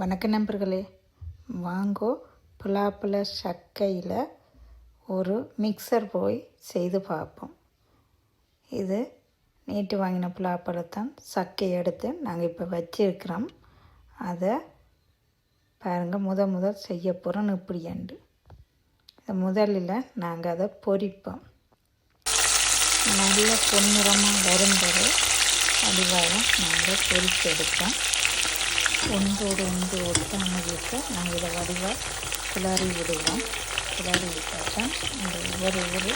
வணக்க நண்பர்களே. வாங்கோ பலாப்பழ சக்கையில் ஒரு மிக்சர் போய் செய்து பார்ப்போம். இது நேற்று வாங்கின புலாப்பழத்தான் சக்கை எடுத்து நாங்கள் இப்போ வச்சிருக்கிறோம். அதை பாருங்கள் முத முதல் செய்ய போகிறோம் இப்படியாண்டு இது முதலில் நாங்கள் அதை பொரிப்போம். நல்ல பொன்னிறமாக வரும்போது அடிவாரம் நாங்கள் பொரித்து எடுப்போம். ஒன்றோடு ஒன்று ஒட்டாமல் இருக்க நாங்கள் இதை வடிவாக கிளறி விடுவோம் கிளறி விட்டால் தான் இந்த ஒவ்வொரு ஒரு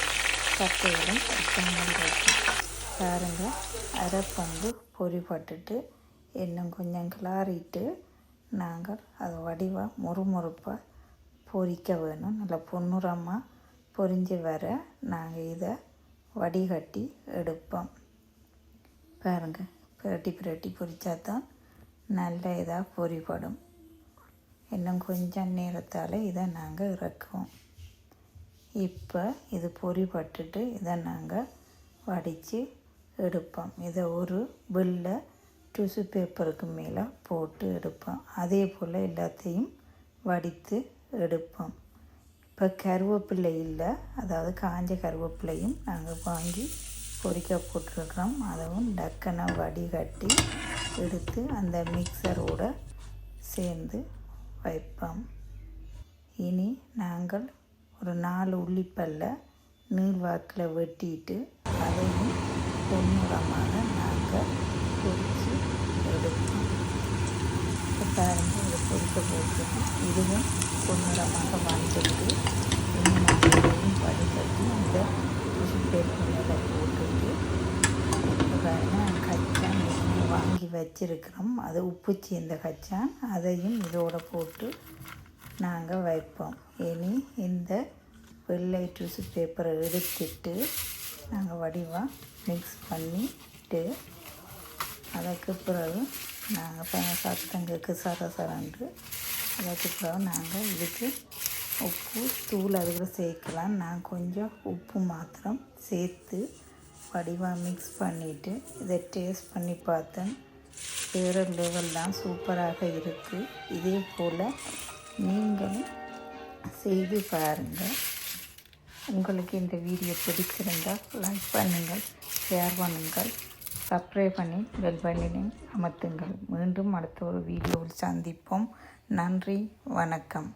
சட்டையிலும் ஒட்டாமல் இருக்கும். பாருங்கள் அரைப்பந்து பொறிப்பட்டுட்டு இன்னும் கொஞ்சம் கிளாரிட்டு நாங்கள் அதை வடிவாக முறுமுறுப்பாக பொறிக்க வேணும். நல்லா பொன்னுரமாக பொரிஞ்சு வர நாங்கள் இதை வடிகட்டி எடுப்போம். பாருங்கள் பிரட்டி பிரட்டி பொரிச்சா தான் நல்ல இதாக பொரிப்படும். இன்னும் கொஞ்சம் நேரத்தால் இதை நாங்கள் இறக்குவோம். இப்போ இது பொறிப்பட்டுட்டு இதை நாங்கள் வடித்து எடுப்போம். இதை ஒரு பில்லை டிஷ்யூ பேப்பருக்கு மேலே போட்டு எடுப்போம். அதே போல் எல்லாத்தையும் வடித்து எடுப்போம். இப்போ கருவேப்பிலை இல்லை அதாவது காஞ்ச கருவேப்பிலையும் நாங்கள் வாங்கி பொறிக்க போட்டிருக்கிறோம். அதுவும் டக்குன்னு வடிகட்டி எடுத்து அந்த மிக்சரோடு சேர்ந்து வைப்போம். இனி நாங்கள் ஒரு நாலு உள்ளிப்பல்ல நீர்வாக்கில் வெட்டிட்டு அதையும் பொன்னிறமாக நாங்கள் பொரித்து எடுப்போம். பாருங்கள் இதை பொறுத்த போட்டு இதுவும் பொன்னிறமாக வந்துட்டு இன்னும் நாங்கள் இதையும் வடிகட்டி அந்த டிஷ்யூ பேப்பர் மேலே போட்டுட்டு இப்போ பாருங்கள் கச்சான் ஏற்கனவே வாங்கி வச்சிருக்கிறோம். அது உப்பு சேர்ந்த கச்சான் அதையும் இதோட போட்டு நாங்கள் வைப்போம். இனி இந்த வெள்ளை டிஷ்யூ பேப்பரை எடுத்துட்டு நாங்கள் வடிவாக மிக்ஸ் பண்ணிட்டு அதுக்கு பிறகு நாங்கள் இப்போ சத்தங்களுக்கு சர சரண்டு அதுக்கு பிறகு நாங்கள் இதுக்கு உப்பு தூள் அதுக்கு சேர்க்கலாம். நான் கொஞ்சம் உப்பு மாத்திரம் சேர்த்து வடிவாக மிக்ஸ் பண்ணிவிட்டு இதை டேஸ்ட் பண்ணி பார்த்தேன். சேரும் லெவல்லாம் சூப்பராக இருக்குது இதே போல் நீங்களும் செய்து பாருங்கள் உங்களுக்கு இந்த வீடியோ பிடிச்சிருந்தால் லைக் பண்ணுங்கள் ஷேர் பண்ணுங்கள் சப்ஸ்கிரைப் பண்ணி பெல் பட்டனை அமர்த்துங்கள். மீண்டும் அடுத்த ஒரு வீடியோவில் சந்திப்போம். நன்றி வணக்கம்.